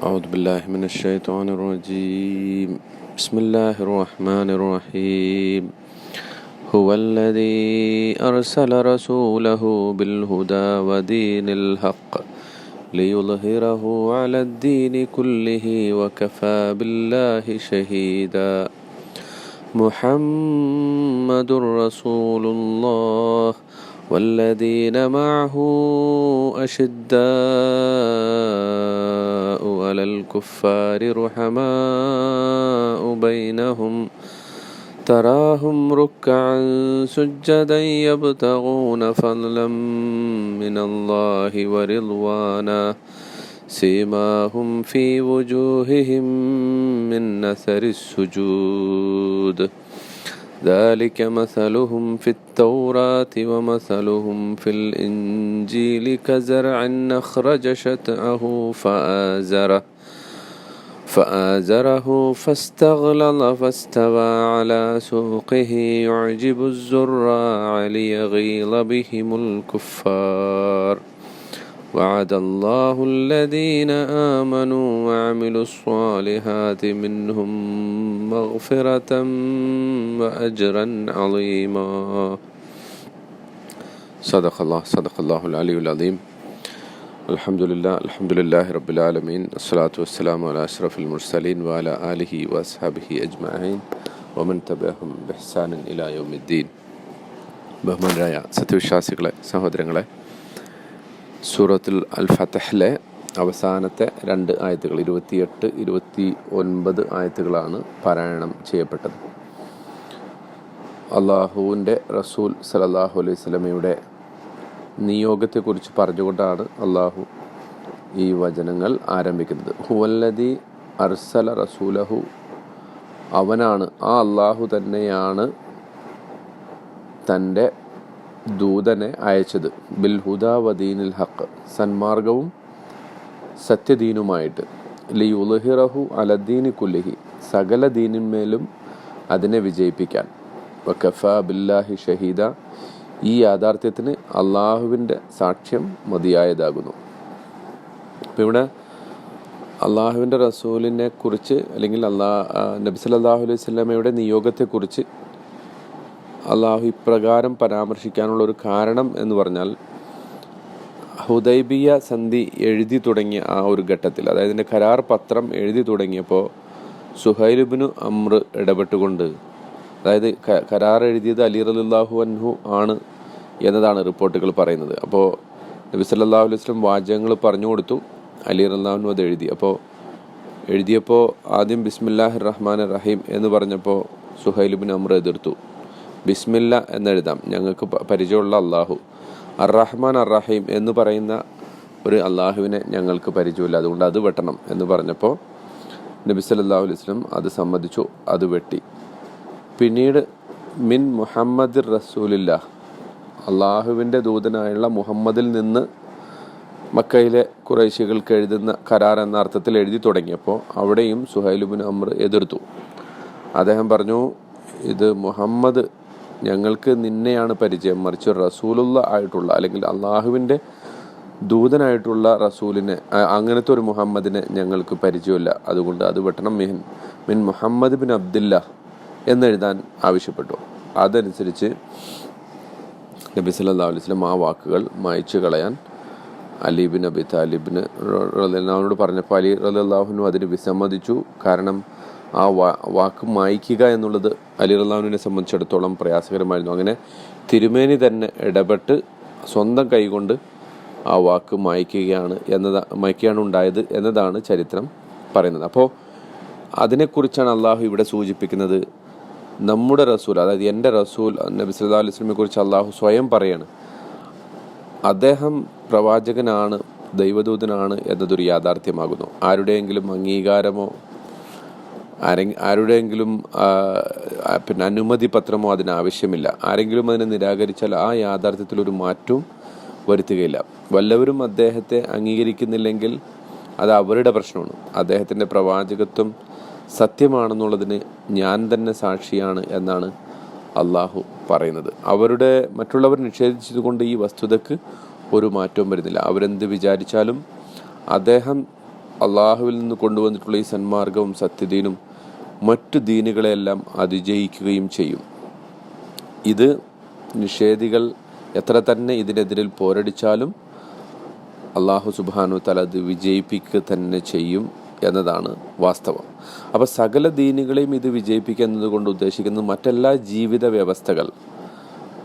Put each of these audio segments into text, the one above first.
أعوذ بالله من الشيطان الرجيم. بسم الله الرحمن الرحيم. هو الذي أرسل رسوله بالهدى ودين الحق ليظهره على الدين كله وكفى بالله شهيدا. محمد رسول الله. والذين معه أشداء على الكفار رحماء بينهم تراهم ركعا سجدا يبتغون فضلا من الله ورضوانا. سيماهم في وجوههم من أثر السجود. ذلك مثلهم في التوراة ومثلهم في الإنجيل كزرع أخرج شطأه فآزره فآزره فاستغلظ فاستوى على سوقه يعجب الزراع ليغيظ بهم الكفار. وعد الله الذين آمنوا وعملوا الصالحات منهم مغفرة وأجرا عظيما صدق الله صدق الله العلي العظيم الحمد لله الحمد لله رب العالمين الصلاة والسلام على أشرف المرسلين وعلى آله وأصحابه أجمعين ومن تبعهم بإحسان إلى يوم الدين ബഹുമാനരായ സത്യവിശ്വാസികളെ സഹോദരങ്ങളെ സൂറത്തുൽ അൽ ഫത്തഹിലെ അവസാനത്തെ രണ്ട് ആയത്തുകൾ ഇരുപത്തിയെട്ട് ഇരുപത്തി ഒൻപത് ആയത്തുകളാണ് പാരായണം ചെയ്യപ്പെട്ടത്. അള്ളാഹുവിന്റെ റസൂൽ സലല്ലാഹു അലൈഹി സ്വലമയുടെ നിയോഗത്തെക്കുറിച്ച് പറഞ്ഞുകൊണ്ടാണ് അള്ളാഹു ഈ വചനങ്ങൾ ആരംഭിക്കുന്നത്. ഹുവല്ലതി അർസല റസൂലഹു അവനാണ് ആ അള്ളാഹു തന്നെയാണ് തന്റെ ദൂതനെ അയച്ചത്. ബിൽ ഹുദാവദീനിൽ ഹക്ക് സന്മാർഗവും സത്യദീനുമായിട്ട്. ലി ഉലഹിറഹു അലദ്ദീനി കുല്ലിഹി. സകല ദീനിന്മേലും അതിനെ വിജയിപ്പിക്കാൻ. വക്കഫ ബില്ലാഹി ഷഹീദ. ഈ യാഥാർത്ഥ്യത്തിന് അള്ളാഹുവിന്റെ സാക്ഷ്യം മതിയായതാകുന്നു. അപ്പം ഇവിടെ അള്ളാഹുവിന്റെ റസൂലിനെ കുറിച്ച് അല്ലെങ്കിൽ അള്ളാ നബി സല്ലല്ലാഹു അലൈഹി സ്വലമയുടെ നിയോഗത്തെക്കുറിച്ച് അള്ളാഹു ഇപ്രകാരം പരാമർശിക്കാനുള്ള ഒരു കാരണം എന്ന് പറഞ്ഞാൽ ഹുദൈബിയ സന്ധി എഴുതി തുടങ്ങിയ ആ ഒരു ഘട്ടത്തിൽ അതായത് ഇതിന്റെ കരാർ പത്രം എഴുതി തുടങ്ങിയപ്പോൾ സുഹൈലുബിനു അമ്ര ഇടപെട്ടുകൊണ്ട് അതായത് കരാർ എഴുതിയത് അലി റലാഹു അൻഹു ആണ് എന്നതാണ് റിപ്പോർട്ടുകൾ പറയുന്നത്. അപ്പോൾ നബി സല്ലാഹു അലൈഹി വസ്ലം വാചകങ്ങൾ പറഞ്ഞു കൊടുത്തു അലി റല്ലാഹു അത് എഴുതി. അപ്പോൾ എഴുതിയപ്പോൾ ആദ്യം ബിസ്മില്ലാഹിർ റഹ്മാൻ റഹീം എന്ന് പറഞ്ഞപ്പോൾ സുഹൈലുബിൻ അമ്ര എതിർത്തു. ബിസ്മില്ല എന്നെഴുതാം. ഞങ്ങൾക്ക് പരിചയമുള്ള അള്ളാഹു അറഹ്മാൻ അറഹീം എന്ന് പറയുന്ന ഒരു അള്ളാഹുവിനെ ഞങ്ങൾക്ക് പരിചയമില്ല. അതുകൊണ്ട് അത് വെട്ടണം എന്ന് പറഞ്ഞപ്പോൾ നബി സല്ലല്ലാഹു അലൈഹി വസല്ലം അത് സമ്മതിച്ചു അത് വെട്ടി. പിന്നീട് മിൻ മുഹമ്മദ് റസൂലില്ല അള്ളാഹുവിന്റെ ദൂതനായുള്ള മുഹമ്മദിൽ നിന്ന് മക്കയിലെ കുറേശികൾക്ക് എഴുതുന്ന കരാർ എന്ന അർത്ഥത്തിൽ എഴുതി തുടങ്ങിയപ്പോൾ അവിടെയും സുഹൈലുബിൻ അമർ എതിർത്തു. അദ്ദേഹം പറഞ്ഞു ഇത് മുഹമ്മദ് ഞങ്ങൾക്ക് നിന്നെയാണ് പരിചയം. മറിച്ച് റസൂലുള്ള ആയിട്ടുള്ള അല്ലെങ്കിൽ അള്ളാഹുവിന്റെ ദൂതനായിട്ടുള്ള റസൂലിനെ അങ്ങനത്തെ ഒരു മുഹമ്മദിനെ ഞങ്ങൾക്ക് പരിചയമില്ല. അതുകൊണ്ട് അത് വെട്ടണം. മിഹിൻ മിൻ മുഹമ്മദ് ബിൻ അബ്ദില്ല എന്നെഴുതാൻ ആവശ്യപ്പെട്ടു. അതനുസരിച്ച് നബി സല്ലാ അലൈഹി സ്വലം ആ വാക്കുകൾ മായ്ച്ചു കളയാൻ അലീബിൻ അബി താലിബിന് റലിനോട് പറഞ്ഞപ്പോൾ അലി റലാഹുനു അതിന് വിസമ്മതിച്ചു. കാരണം ആ വാക്ക് മായ്ക്കുക എന്നുള്ളത് അലി റല്ലാഹുവിനെ സംബന്ധിച്ചിടത്തോളം പ്രയാസകരമായിരുന്നു. അങ്ങനെ തിരുമേനി തന്നെ ഇടപെട്ട് സ്വന്തം കൈകൊണ്ട് ആ വാക്ക് മായ്ക്കുകയാണ് എന്നതാ മായ്ക്കുകയാണ് ഉണ്ടായത് എന്നതാണ് ചരിത്രം പറയുന്നത്. അപ്പോൾ അതിനെക്കുറിച്ചാണ് അള്ളാഹു ഇവിടെ സൂചിപ്പിക്കുന്നത്. നമ്മുടെ റസൂൽ അതായത് എന്റെ റസൂൽ നബി സല്ലാ അലൈഹി സ്വലമെ കുറിച്ച് അള്ളാഹു സ്വയം പറയാണ് അദ്ദേഹം പ്രവാചകനാണ് ദൈവദൂതനാണ് എന്നതൊരു യാഥാർത്ഥ്യമാകുന്നു. ആരുടെയെങ്കിലും അംഗീകാരമോ ആരെ ആരുടെയെങ്കിലും പിന്നെ അനുമതി പത്രമോ അതിനാവശ്യമില്ല ആരെങ്കിലും അതിനെ നിരാകരിച്ചാൽ ആ യാഥാർത്ഥ്യത്തിൽ ഒരു മാറ്റവും വരുത്തുകയില്ല. വല്ലവരും അദ്ദേഹത്തെ അംഗീകരിക്കുന്നില്ലെങ്കിൽ അത് അവരുടെ പ്രശ്നമാണ്. അദ്ദേഹത്തിന്റെ പ്രവാചകത്വം സത്യമാണെന്നുള്ളതിന് ഞാൻ തന്നെ സാക്ഷിയാണ് എന്നാണ് അള്ളാഹു പറയുന്നത്. അവരുടെ മറ്റുള്ളവർ നിഷേധിച്ചതുകൊണ്ട് ഈ വസ്തുതക്ക് ഒരു മാറ്റവും വരുന്നില്ല. അവരെന്ത് വിചാരിച്ചാലും അദ്ദേഹം അള്ളാഹുവിൽ നിന്ന് കൊണ്ടുവന്നിട്ടുള്ള ഈ സന്മാർഗവും സത്യദീനും മറ്റു ദീനുകളെല്ലാം അതിജയിക്കുകയും ചെയ്യും. ഇത് നിഷേധികൾ എത്ര തന്നെ ഇതിനെതിരിൽ പോരടിച്ചാലും അള്ളാഹു സുബാനു തല അത് വിജയിപ്പിക്കുക തന്നെ ചെയ്യും എന്നതാണ് വാസ്തവം. അപ്പോൾ സകല ദീനുകളെയും ഇത് വിജയിപ്പിക്കുക എന്നതുകൊണ്ട് ഉദ്ദേശിക്കുന്നത് മറ്റെല്ലാ ജീവിത വ്യവസ്ഥകൾ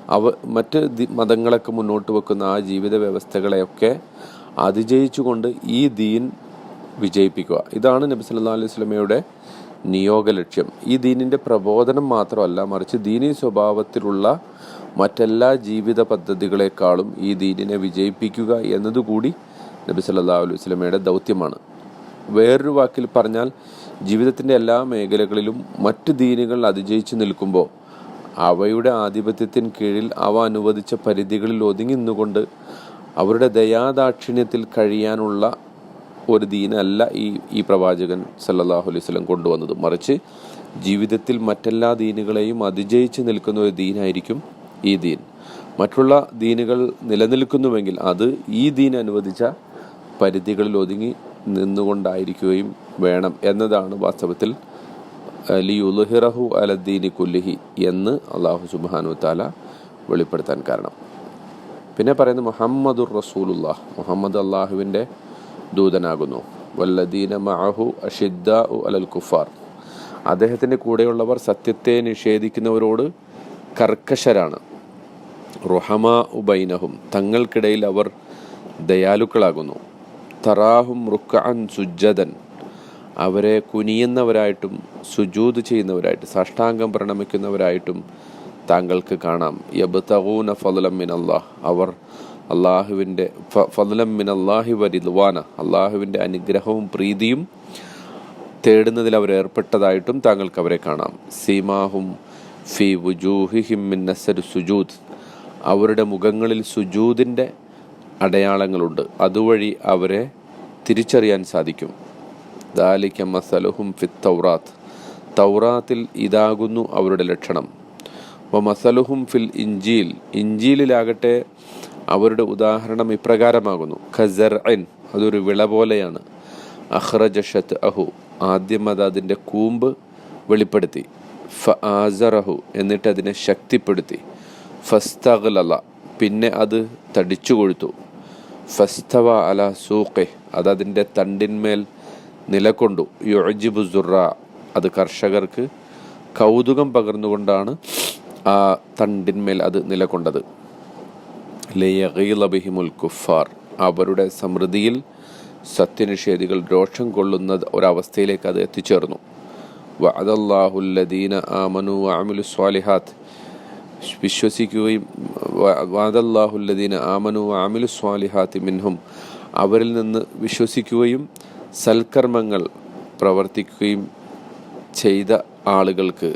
അവ മറ്റ് മതങ്ങളൊക്കെ മുന്നോട്ട് വെക്കുന്ന ആ ജീവിത വ്യവസ്ഥകളെയൊക്കെ അതിജയിച്ചുകൊണ്ട് ഈ ദീൻ വിജയിപ്പിക്കുക. ഇതാണ് നബി സല്ലല്ലാഹു അലൈഹി സ്വലമയുടെ നിയോഗ ലക്ഷ്യം ഈ ദീനിന്റെ പ്രബോധനം മാത്രമല്ല മറിച്ച് ദീനി സ്വഭാവത്തിലുള്ള മറ്റെല്ലാ ജീവിത പദ്ധതികളെക്കാളും ഈ ദീനിനെ വിജയിപ്പിക്കുക എന്നതുകൂടി നബി സല്ലല്ലാഹു അലൈഹി സ്വലമയുടെ ദൗത്യമാണ്. വേറൊരു വാക്കിൽ പറഞ്ഞാൽ ജീവിതത്തിന്റെ എല്ലാ മേഖലകളിലും മറ്റ് ദീനുകൾ അതിജയിച്ചു നിൽക്കുമ്പോൾ അവയുടെ ആധിപത്യത്തിന് കീഴിൽ അവ അനുവദിച്ച പരിധികളിൽ ഒതുങ്ങി നിന്നുകൊണ്ട് അവരുടെ ദയാദാക്ഷിണ്യത്തിൽ കഴിയാനുള്ള ഒരു ദീനല്ല ഈ ഈ പ്രവാചകൻ സല്ലാഹു അലൈഹി വസല്ലം കൊണ്ടുവന്നത്. മറിച്ച് ജീവിതത്തിൽ മറ്റെല്ലാ ദീനുകളെയും അതിജയിച്ച് നിൽക്കുന്ന ഒരു ദീനായിരിക്കും ഈ ദീൻ. മറ്റുള്ള ദീനുകൾ നിലനിൽക്കുന്നുവെങ്കിൽ അത് ഈ ദീൻ അനുവദിച്ച പരിധികളിൽ ഒതുങ്ങി നിന്നുകൊണ്ടായിരിക്കുകയും വേണം എന്നതാണ് വാസ്തവത്തിൽ ലിയുൽഹിറഹു അലദ്ദീനി കുല്ലിഹി എന്ന് അള്ളാഹു സുബാനു താല വെളിപ്പെടുത്താൻ കാരണം. പിന്നെ പറയുന്നത് മുഹമ്മദുർ റസൂലുല്ലാഹ് മുഹമ്മദ് അള്ളാഹുവിന്റെ ദൂതനാകുന്നു. വല്ലദീന മഅഹു അഷിദ്ദ അലൽ കുഫാർ. അദ്ദേഹത്തിന്റെ കൂടെയുള്ളവർ സത്യത്തെ നിഷേധിക്കുന്നവരോട് കർക്കശരാണ്. റുഹമ ഉബൈനഹും തങ്ങൾക്കിടയിൽ അവർ ദയാലുക്കളാകുന്നു. തറാഹും റുക്കഅൻ സുജ്ജതൻ അവരെ കുനിയുന്നവരായിട്ടും സുജൂത് ചെയ്യുന്നവരായിട്ടും സാഷ്ടാംഗം പ്രണമിക്കുന്നവരായിട്ടും താങ്കൾക്ക് കാണാം. യബ് തകൂന മിൻ അള്ളാഹ് അവർ അള്ളാഹുവിന്റെ ഫലം മിൻ അള്ളാഹി വരിദ്വാന അള്ളാഹുവിന്റെ അനുഗ്രഹവും പ്രീതിയും തേടുന്നതിൽ അവർ ഏർപ്പെട്ടതായിട്ടും താങ്കൾക്ക് അവരെ കാണാം. സീമാഹും ഫി വുജൂഹിഹിം മിൻ നസർ സുജൂദ്. അവരുടെ മുഖങ്ങളിൽ സുജൂദിന്റെ അടയാളങ്ങളുണ്ട്. അതുവഴി അവരെ തിരിച്ചറിയാൻ സാധിക്കും. ദാലിക്ക മസലുഹും ഫി തൗറാത്ത്. തൗറാത്തിൽ ഇതാകുന്നു അവരുടെ ലക്ഷണം. വ മസലുഹും ഫിൽ ഇഞ്ചീൽ ഇഞ്ചീലിലാകട്ടെ അവരുടെ ഉദാഹരണം ഇപ്രകാരമാകുന്നു. ഖസർ അതൊരു വിള പോലെയാണ്. അഹ്റജഷത്ത് അഹു ആദ്യം അത് അതിന്റെ കൂമ്പ് വെളിപ്പെടുത്തി. ഫ ആസറഹു എന്നിട്ട് അതിനെ ശക്തിപ്പെടുത്തി. ഫസ്തഗ്ലല പിന്നെ അത് തടിച്ചു കൊഴുത്തു. ഫസ്തവ അല സൂഖെ അത് അതിന്റെ തണ്ടിന്മേൽ നിലകൊണ്ടു. യുജിബു സുറ അത് കർഷകർക്ക് കൗതുകം പകർന്നുകൊണ്ടാണ് ആ തണ്ടിന്മേൽ അത് നിലകൊണ്ടത്. ലയഗീലബിഹിമുൽ കുഫാർ അവരുടെ സമൃദ്ധിയിൽ സത്യനിഷേധികൾ രോഷം കൊള്ളുന്ന ഒരവസ്ഥയിലേക്ക് അത് എത്തിച്ചേർന്നു. വഅദല്ലാഹുല്ലദീന ആമനു വഅമിലു സ്വാലിഹാത്ത്. വിശ്വസിക്കുകയും വാദല്ലാഹുല്ലദീന ആമനു വഅമിലു സ്വാലിഹാത്തി മിൻഹും. അവരിൽ നിന്ന് വിശ്വസിക്കുകയും സൽക്കർമ്മങ്ങൾ പ്രവർത്തിക്കുകയും ചെയ്ത ആളുകൾക്ക്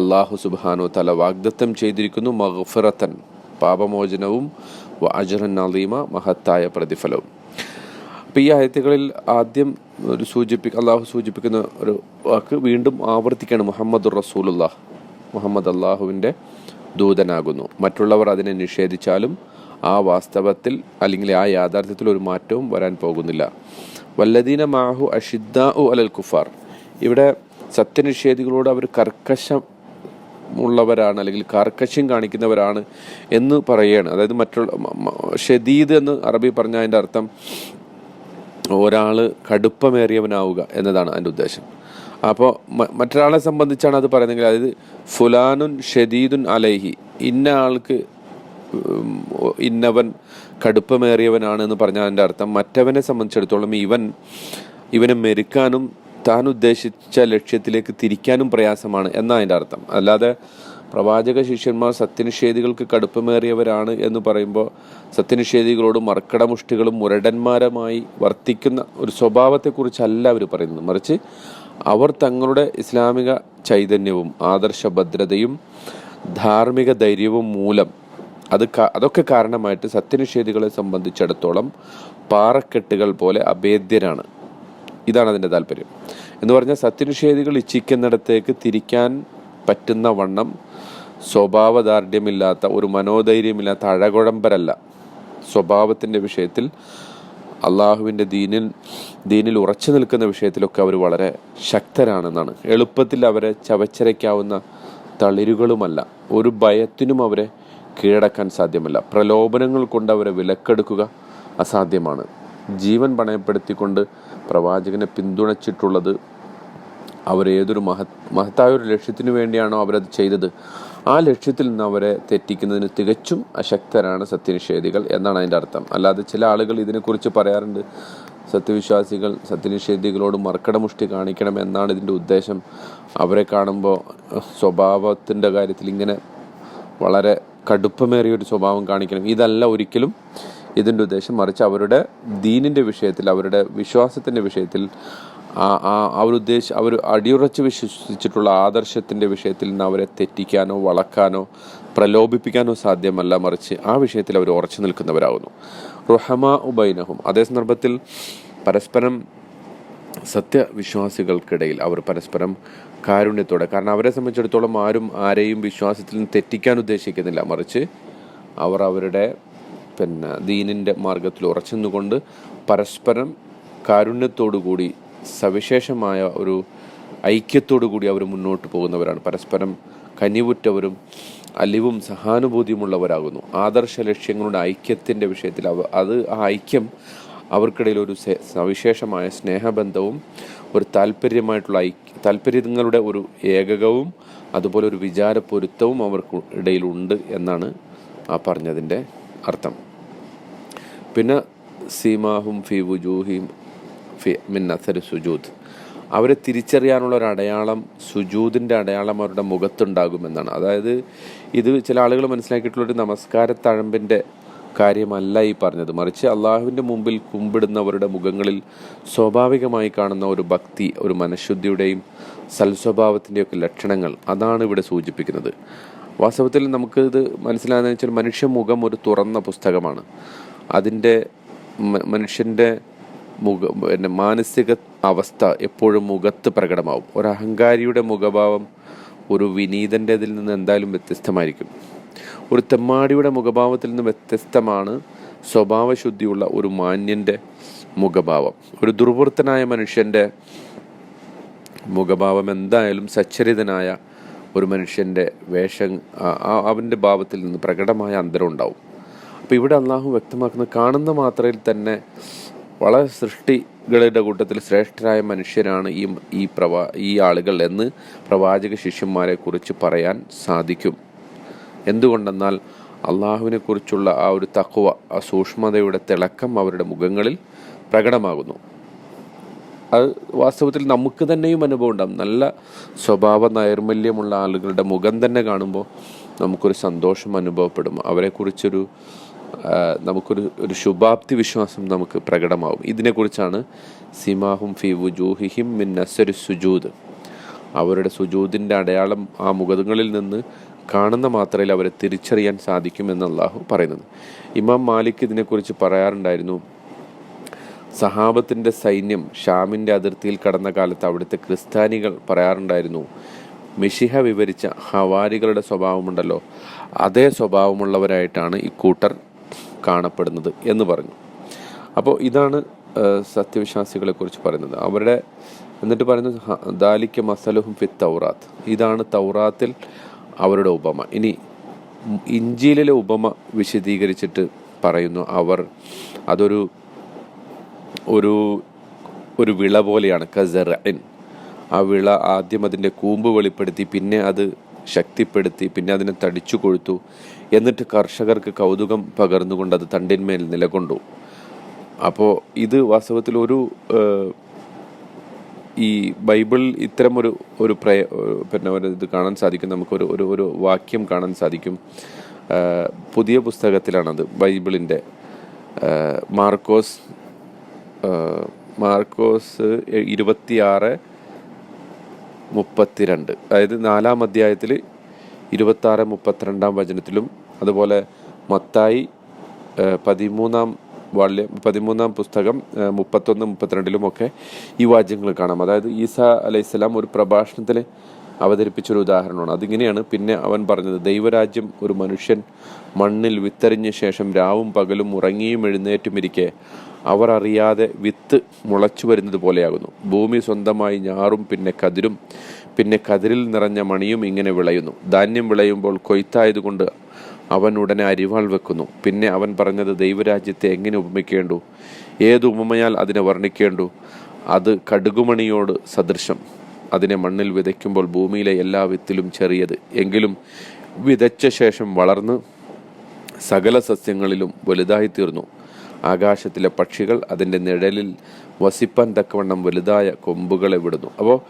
അള്ളാഹു സുബാനോ തല വാഗ്ദത്തം ചെയ്തിരിക്കുന്നു മഹഫറത്തൻ പാപമോചനവും അജറൻ അലീമ മഹത്തായ പ്രതിഫലവും. അപ്പോൾ ഈ ആയത്തുകളിൽ ആദ്യം ഒരു സൂചിപ്പി അള്ളാഹു സൂചിപ്പിക്കുന്ന ഒരു വാക്ക് വീണ്ടും ആവർത്തിക്കുകയാണ് മുഹമ്മദ് റസൂലുല്ലാഹ് മുഹമ്മദ് അള്ളാഹുവിന്റെ ദൂതനാകുന്നു. മറ്റുള്ളവർ അതിനെ നിഷേധിച്ചാലും ആ വാസ്തവത്തിൽ അല്ലെങ്കിൽ ആ യാഥാർത്ഥ്യത്തിൽ ഒരു മാറ്റവും വരാൻ പോകുന്നില്ല. വല്ലദീന മാഹു അഷിദ്ദ അലൽ കുഫാർ. ഇവിടെ സത്യനിഷേധികളോട് അവർ കർക്കശം ഉള്ളവരാണ് അല്ലെങ്കിൽ കാർക്കശ്യം കാണിക്കുന്നവരാണ് എന്ന് പറയുകയാണ് അതായത് മറ്റുള്ള ഷദീദ് എന്ന് അറബി പറഞ്ഞ അതിന്റെ അർത്ഥം ഒരാൾ കടുപ്പമേറിയവനാവുക എന്നതാണ് അതിന്റെ ഉദ്ദേശം. അപ്പോൾ മറ്റൊരാളെ സംബന്ധിച്ചാണ് അത് പറയുന്നതെങ്കിൽ അതായത് ഫുലാനുൻ ഷദീദുൻ അലൈഹി ഇന്ന ആൾക്ക് ഇന്നവൻ കടുപ്പമേറിയവനാണ് എന്ന് പറഞ്ഞാൽ അതിന്റെ അർത്ഥം മറ്റവനെ സംബന്ധിച്ചിടത്തോളം ഇവൻ ഇവനെ മെരുക്കാനും താൻ ഉദ്ദേശിച്ച ലക്ഷ്യത്തിലേക്ക് തിരിക്കാനും പ്രയാസമാണ് എന്നാണ് അതിന്റെ അർത്ഥം. അല്ലാതെ പ്രവാചക ശിഷ്യന്മാർ സത്യനിഷേധികൾക്ക് കടുപ്പമേറിയവരാണ് എന്ന് പറയുമ്പോൾ സത്യനിഷേധികളോട് മർക്കടമുഷ്ടികളും മുരടന്മാരുമായി വർത്തിക്കുന്ന ഒരു സ്വഭാവത്തെക്കുറിച്ചല്ല അവർ പറയുന്നത്. മറിച്ച് അവർ തങ്ങളുടെ ഇസ്ലാമിക ചൈതന്യവും ആദർശ ഭദ്രതയും ധാർമ്മിക ധൈര്യവും മൂലം അത് അതൊക്കെ കാരണമായിട്ട് സത്യനിഷേധികളെ സംബന്ധിച്ചിടത്തോളം പാറക്കെട്ടുകൾ പോലെ അഭേദ്യരാണ്. ഇതാണ് അതിന്റെ താല്പര്യം. എന്ന് പറഞ്ഞാൽ സത്യനിഷേധികൾ ഇച്ഛിക്കുന്നിടത്തേക്ക് തിരിക്കാൻ പറ്റുന്ന വണ്ണം സ്വഭാവദാർഢ്യമില്ലാത്ത ഒരു മനോധൈര്യമില്ലാത്ത അഴകുഴമ്പരല്ല സ്വഭാവത്തിന്റെ വിഷയത്തിൽ. അള്ളാഹുവിന്റെ ദീനിൽ ദീനിൽ ഉറച്ചു നിൽക്കുന്ന വിഷയത്തിലൊക്കെ അവർ വളരെ ശക്തരാണെന്നാണ്. എളുപ്പത്തിൽ അവരെ ചവച്ചരയ്ക്കാവുന്ന തളിരുകളുമല്ല. ഒരു ഭയത്തിനും അവരെ കീഴടക്കാൻ സാധ്യമല്ല. പ്രലോഭനങ്ങൾ കൊണ്ട് അവരെ വിലക്കെടുക്കുക അസാധ്യമാണ്. ജീവൻ പണയപ്പെടുത്തിക്കൊണ്ട് പ്രവാചകനെ പിന്തുണച്ചിട്ടുള്ളത് അവർ ഏതൊരു മഹത് മഹത്തായ ഒരു ലക്ഷ്യത്തിനു വേണ്ടിയാണോ അവരത് ചെയ്തത്. ആ ലക്ഷ്യത്തിൽ നിന്ന് അവരെ തെറ്റിക്കുന്നതിന് തികച്ചും അശക്തരാണ് സത്യനിഷേധികൾ എന്നാണ് അതിന്റെ അർത്ഥം. അല്ലാതെ ചില ആളുകൾ ഇതിനെക്കുറിച്ച് പറയാറുണ്ട് സത്യവിശ്വാസികൾ സത്യനിഷേധികളോട് മർക്കടമുഷ്ടി കാണിക്കണം എന്നാണ് ഇതിന്റെ ഉദ്ദേശം. അവരെ കാണുമ്പോൾ സ്വഭാവത്തിന്റെ കാര്യത്തിൽ ഇങ്ങനെ വളരെ കടുപ്പമേറിയ ഒരു സ്വഭാവം കാണിക്കണം. ഇതല്ല ഒരിക്കലും ഇതിന്റെ ഉദ്ദേശം മറിച്ച് അവരുടെ ദീനിന്റെ വിഷയത്തിൽ അവരുടെ വിശ്വാസത്തിന്റെ വിഷയത്തിൽ അവരുദ്ദേശ അവർ അടിയുറച്ച് വിശ്വസിച്ചിട്ടുള്ള ആദർശത്തിന്റെ വിഷയത്തിൽ നിന്ന് അവരെ തെറ്റിക്കാനോ വളക്കാനോ പ്രലോഭിപ്പിക്കാനോ സാധ്യമല്ല. മറിച്ച് ആ വിഷയത്തിൽ അവർ ഉറച്ചു നിൽക്കുന്നവരാകുന്നു. റുഹമ ഉബൈനഹും. അതേ സന്ദർഭത്തിൽ പരസ്പരം സത്യവിശ്വാസികൾക്കിടയിൽ അവർ പരസ്പരം കാരുണ്യത്തോടെ കാരണം അവരെ സംബന്ധിച്ചിടത്തോളം ആരും ആരെയും വിശ്വാസത്തിൽ നിന്ന് തെറ്റിക്കാൻ ഉദ്ദേശിക്കുന്നില്ല. മറിച്ച് അവർ അവരുടെ പിന്നെ ദീനിന്റെ മാർഗത്തിൽ ഉറച്ചുനിന്നുകൊണ്ട് പരസ്പരം കാരുണ്യത്തോടു കൂടി സവിശേഷമായ ഒരു ഐക്യത്തോടു കൂടി അവർ മുന്നോട്ട് പോകുന്നവരാണ്. പരസ്പരം കനിവുറ്റവരും അലിവും സഹാനുഭൂതിയുമുള്ളവരാകുന്നു. ആദർശ ലക്ഷ്യങ്ങളുടെ ഐക്യത്തിന്റെ വിഷയത്തിൽ അവ അത് ആ ഐക്യം അവർക്കിടയിൽ ഒരു സവിശേഷമായ സ്നേഹബന്ധവും ഒരു താല്പര്യമായിട്ടുള്ള ഐക്യ താല്പര്യങ്ങളുടെ ഒരു ഏകകവും അതുപോലെ ഒരു വിചാരപ്പൊരുത്തവും അവർക്ക് ഇടയിലുണ്ട് എന്നാണ് ആ പറഞ്ഞതിന്റെ അർത്ഥം. പിന്നെ സീമാഹും ഫി വുജൂഹിം ഫി മിൻ അസരി സുജൂദ്. അവരെ തിരിച്ചറിയാനുള്ള ഒരു അടയാളം സുജൂദിന്റെ അടയാളം അവരുടെ മുഖത്തുണ്ടാകുമെന്നാണ്. അതായത് ഇത് ചില ആളുകൾ മനസ്സിലാക്കിയിട്ടുള്ളൊരു നമസ്കാര തഴമ്പിന്റെ കാര്യമല്ല ഈ പറഞ്ഞത്. മറിച്ച് അള്ളാഹുവിന്റെ മുമ്പിൽ കുമ്പിടുന്നവരുടെ മുഖങ്ങളിൽ സ്വാഭാവികമായി കാണുന്ന ഒരു ഭക്തി ഒരു മനഃശുദ്ധിയുടെയും സൽസ്വഭാവത്തിന്റെയൊക്കെ ലക്ഷണങ്ങൾ അതാണ് ഇവിടെ സൂചിപ്പിക്കുന്നത്. വാസ്തവത്തിൽ നമുക്കിത് ഇത് മനസ്സിലാകുന്നത് വെച്ചാൽ മനുഷ്യ മുഖം ഒരു തുറന്ന പുസ്തകമാണ്. അതിന്റെ മനുഷ്യന്റെ മുഖ പിന്നെ മാനസിക അവസ്ഥ എപ്പോഴും മുഖത്ത് പ്രകടമാവും. ഒരു അഹങ്കാരിയുടെ മുഖഭാവം ഒരു വിനീതന്റെതിൽ നിന്ന് എന്തായാലും വ്യത്യസ്തമായിരിക്കും. ഒരു തെമ്മാടിയുടെ മുഖഭാവത്തിൽ നിന്ന് വ്യത്യസ്തമാണ് സ്വഭാവശുദ്ധിയുള്ള ഒരു മാന്യന്റെ മുഖഭാവം. ഒരു ദുർവൃത്തനായ മനുഷ്യന്റെ മുഖഭാവം എന്തായാലും സച്ചരിതനായ ഒരു മനുഷ്യന്റെ വേഷം അവന്റെ ഭാവത്തിൽ നിന്ന് പ്രകടമായ അന്തരം ഉണ്ടാവും. അപ്പോൾ ഇവിടെ അള്ളാഹു വ്യക്തമാക്കുന്നത് കാണുന്ന മാത്രയിൽ തന്നെ വളരെ സൃഷ്ടികളുടെ കൂട്ടത്തിൽ ശ്രേഷ്ഠരായ മനുഷ്യരാണ് ഈ ഈ പ്രവാ ഈ ആളുകൾ എന്ന് പ്രവാചക ശിഷ്യന്മാരെ കുറിച്ച് പറയാൻ സാധിക്കും. എന്തുകൊണ്ടെന്നാൽ അള്ളാഹുവിനെ കുറിച്ചുള്ള ആ ഒരു തക്കുവ ആ സൂക്ഷ്മതയുടെ തിളക്കം അവരുടെ മുഖങ്ങളിൽ പ്രകടമാകുന്നു. അത് വാസ്തവത്തിൽ നമുക്ക് തന്നെയും അനുഭവം ഉണ്ടാകും. നല്ല സ്വഭാവ നൈർമല്യമുള്ള ആളുകളുടെ മുഖം തന്നെ കാണുമ്പോൾ നമുക്കൊരു സന്തോഷം അനുഭവപ്പെടും. അവരെക്കുറിച്ചൊരു നമുക്കൊരു ഒരു ശുഭാപ്തി വിശ്വാസം നമുക്ക് പ്രകടമാവും. ഇതിനെക്കുറിച്ചാണ് സിമാഹും ഫി വുജൂഹിഹിം മിൻ നസരു സുജൂദ്. അവരുടെ സുജൂദിന്റെ അടയാളം ആ മുഖങ്ങളിൽ നിന്ന് കാണുന്ന മാത്രയിൽ അവരെ തിരിച്ചറിയാൻ സാധിക്കുമെന്ന് അള്ളാഹു പറയുന്നത്. ഇമാം മാലിക് ഇതിനെക്കുറിച്ച് പറയാറുണ്ടായിരുന്നു സഹാബത്തിന്റെ സൈന്യം ഷാമിന്റെ അതിർത്തിയിൽ കടന്ന കാലത്ത് അവിടുത്തെ ക്രിസ്ത്യാനികൾ പറയാറുണ്ടായിരുന്നു മിഷിഹ വിവരിച്ച ഹവാരികളുടെ സ്വഭാവമുണ്ടല്ലോ അതേ സ്വഭാവമുള്ളവരായിട്ടാണ് ഇക്കൂട്ടർ കാണപ്പെടുന്നത് എന്ന് പറഞ്ഞു. അപ്പോൾ ഇതാണ് സത്യവിശ്വാസികളെക്കുറിച്ച് സത്യവിശ്വാസികളെ കുറിച്ച് പറയുന്നത്. അവരുടെ എന്നിട്ട് പറയുന്നത് ദാലിക്ക് മസലുഹും ഫി തൗറാത്ത്. ഇതാണ് തൗറാത്തിൽ അവരുടെ ഉപമ. ഇനി ഇഞ്ചിയിലെ ഉപമ വിശദീകരിച്ചിട്ട് പറയുന്നു അവർ അതൊരു ഒരു ഒരു വിള പോലെയാണ് കസറൻ ആ വിള ആദ്യം അതിന്റെ കൂമ്പ് വെളിപ്പെടുത്തി പിന്നെ അത് ശക്തിപ്പെടുത്തി പിന്നെ അതിനെ തടിച്ചു കൊഴുത്തു. എന്നിട്ട് കർഷകർക്ക് കൗതുകം പകർന്നുകൊണ്ട് അത് തണ്ടിന്മേൽ നിലകൊണ്ടു. അപ്പോൾ ഇത് വാസ്തവത്തിൽ ഒരു ഈ ബൈബിൾ ഇത്തരം ഒരു ഒരു പ്രയ പിന്നെ ഒരു ഇത് കാണാൻ സാധിക്കും. നമുക്കൊരു ഒരു ഒരു വാക്യം കാണാൻ സാധിക്കും. പുതിയ പുസ്തകത്തിലാണത് ബൈബിളിന്റെ. മാർക്കോസ് മാർക്കോസ് ഇരുപത്തിയാറ് മുപ്പത്തിരണ്ട്. അതായത് നാലാം അധ്യായത്തിൽ ഇരുപത്താറ് മുപ്പത്തിരണ്ടാം വചനത്തിലും അതുപോലെ മത്തായി പതിമൂന്നാം വാള്യം പതിമൂന്നാം പുസ്തകം മുപ്പത്തൊന്ന് മുപ്പത്തിരണ്ടിലുമൊക്കെ ഈ വാചകങ്ങൾ കാണാം. അതായത് ഈസ അലൈഹിസ്സലാം ഒരു പ്രഭാഷണത്തിൽ അവതരിപ്പിച്ചൊരു ഉദാഹരണമാണ്. അതിങ്ങനെയാണ് പിന്നെ അവൻ പറഞ്ഞത് ദൈവരാജ്യം ഒരു മനുഷ്യൻ മണ്ണിൽ വിത്തറിഞ്ഞ ശേഷം രാവും പകലും ഉറങ്ങിയും എഴുന്നേറ്റും ഇരിക്കെ അവർ അറിയാതെ വിത്ത് മുളച്ചു വരുന്നത് പോലെയാകുന്നു. ഭൂമി സ്വന്തമായി ഞാറും പിന്നെ കതിരും പിന്നെ കതിരിൽ നിറഞ്ഞ മണിയും ഇങ്ങനെ വിളയുന്നു. ധാന്യം വിളയുമ്പോൾ കൊയ്ത്തായതുകൊണ്ട് അവൻ ഉടനെ അരിവാൾ വെക്കുന്നു. പിന്നെ അവൻ പറഞ്ഞത് ദൈവരാജ്യത്തെ എങ്ങനെ ഉപമിക്കേണ്ടു? ഏത് ഉപമയാൽ അതിനെ വർണിക്കേണ്ടു? അത് കടുകുമണിയോട് സദൃശം. അതിനെ മണ്ണിൽ വിതയ്ക്കുമ്പോൾ ഭൂമിയിലെ എല്ലാ വിത്തിലും ചെറിയത്. എങ്കിലും വിതച്ച ശേഷം വളർന്ന് സകല സസ്യങ്ങളിലും വലുതായിത്തീർന്നു. ആകാശത്തിലെ പക്ഷികൾ അതിന്റെ നിഴലിൽ വസിപ്പാൻ തക്കവണ്ണം വലുതായ കൊമ്പുകളെ വിടുന്നു. അപ്പോൾ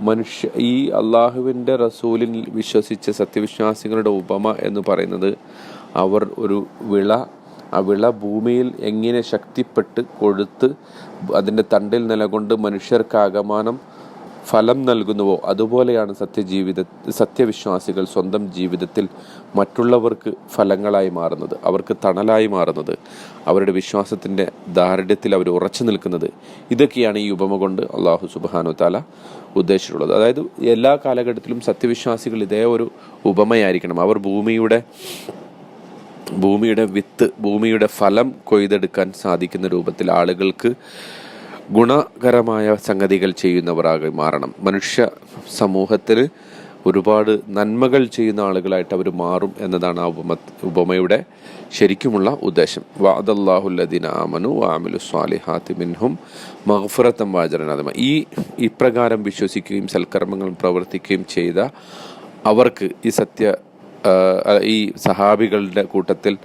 മനുഷ്യ ഈ അള്ളാഹുവിന്റെ റസൂലിൽ വിശ്വസിച്ച സത്യവിശ്വാസികളുടെ ഉപമ എന്ന് പറയുന്നത് അവർ ഒരു വിള ആ വിള ഭൂമിയിൽ എങ്ങനെ ശക്തിപ്പെട്ട് കൊഴുത്ത് അതിന്റെ തണ്ടിൽ നിലകൊണ്ട് മനുഷ്യർക്കാകമാനം ഫലം നൽകുന്നുവോ? അതുപോലെയാണ് സത്യജീവിത സത്യവിശ്വാസികൾ സ്വന്തം ജീവിതത്തിൽ മറ്റുള്ളവർക്ക് ഫലങ്ങളായി മാറുന്നത്. അവർക്ക് തണലായി മാറുന്നത്. അവരുടെ വിശ്വാസത്തിന്റെ ദാർഢ്യത്തിൽ അവർ ഉറച്ചു നിൽക്കുന്നത് ഇതൊക്കെയാണ് ഈ ഉപമ കൊണ്ട് അള്ളാഹു സുബാനു താല ഉദ്ദേശിച്ചിട്ടുള്ളത്. അതായത് എല്ലാ കാലഘട്ടത്തിലും സത്യവിശ്വാസികൾ ഇതേ ഒരു ഉപമയായിരിക്കണം. അവർ ഭൂമിയുടെ ഭൂമിയുടെ വിത്ത് ഭൂമിയുടെ ഫലം കൊയ്തെടുക്കാൻ സാധിക്കുന്ന രൂപത്തിൽ ആളുകൾക്ക് ഗുണകരമായ സംഗതികൾ ചെയ്യുന്നവരാകെ മാറണം. മനുഷ്യ സമൂഹത്തിന് ഒരുപാട് നന്മകൾ ചെയ്യുന്ന ആളുകളായിട്ട് അവർ മാറും എന്നതാണ് ആ ഉപമ ഉപമയുടെ ശരിക്കുമുള്ള ഉദ്ദേശം. വാദല്ലാഹുല്ലദീന ആമനു വാമിലു സ്വാലിഹാത്തി മിൻഹും മഹഫുറത്തം വാചരനാഥമ ഈ ഇപ്രകാരം വിശ്വസിക്കുകയും സൽക്കർമ്മങ്ങൾ പ്രവർത്തിക്കുകയും ചെയ്ത അവർക്ക് ഈ സത്യ ഈ സഹാബികളുടെ കൂട്ടത്തിൽ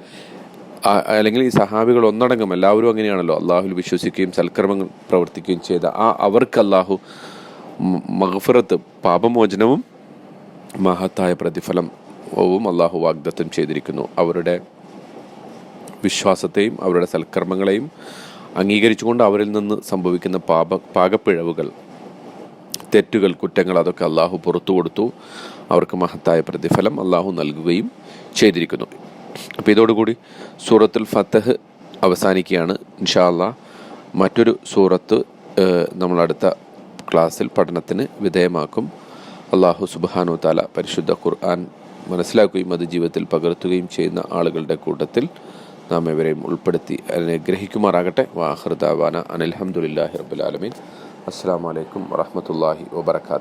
അല്ലെങ്കിൽ ഈ സഹാബികൾ ഒന്നടങ്കം എല്ലാവരും അങ്ങനെയാണല്ലോ. അള്ളാഹുൽ വിശ്വസിക്കുകയും സൽക്കർമ്മങ്ങൾ പ്രവർത്തിക്കുകയും ചെയ്ത ആ അവർക്ക് അള്ളാഹു മഹഫുറത്ത് പാപമോചനവും മഹത്തായ പ്രതിഫലവും അള്ളാഹു വാഗ്ദത്തം ചെയ്തിരിക്കുന്നു. അവരുടെ വിശ്വാസത്തെയും അവരുടെ സൽക്കർമ്മങ്ങളെയും അംഗീകരിച്ചുകൊണ്ട് അവരിൽ നിന്ന് സംഭവിക്കുന്ന പാപ പാകപ്പിഴവുകൾ തെറ്റുകൾ കുറ്റങ്ങൾ അതൊക്കെ അള്ളാഹു പുറത്തു കൊടുത്തു. അവർക്ക് മഹത്തായ പ്രതിഫലം അള്ളാഹു നൽകുകയും ചെയ്തിരിക്കുന്നു. അപ്പോൾ ഇതോടുകൂടി സൂറത്തുൽ ഫത്തഹ് അവസാനിക്കുകയാണ് ഇൻഷാല്ല മറ്റൊരു സൂറത്ത് നമ്മളടുത്ത ക്ലാസ്സിൽ പഠനത്തിന് വിധേയമാക്കും. അള്ളാഹു സുബാനു താല പരിശുദ്ധ ഖുർആൻ മനസ്സിലാക്കുകയും അത് ജീവിതത്തിൽ പകർത്തുകയും ചെയ്യുന്ന ആളുകളുടെ കൂട്ടത്തിൽ നാം ഇവരെയും ഉൾപ്പെടുത്തി അനുഗ്രഹിക്കുമാറാകട്ടെ വാഹൃദാവാന അനിൽഹമുല്ലാഹി റബുലാലമീൻ അസ്സാം വലൈക്കും വാഹമത്തല്ലാഹി വബർക്കാത്തു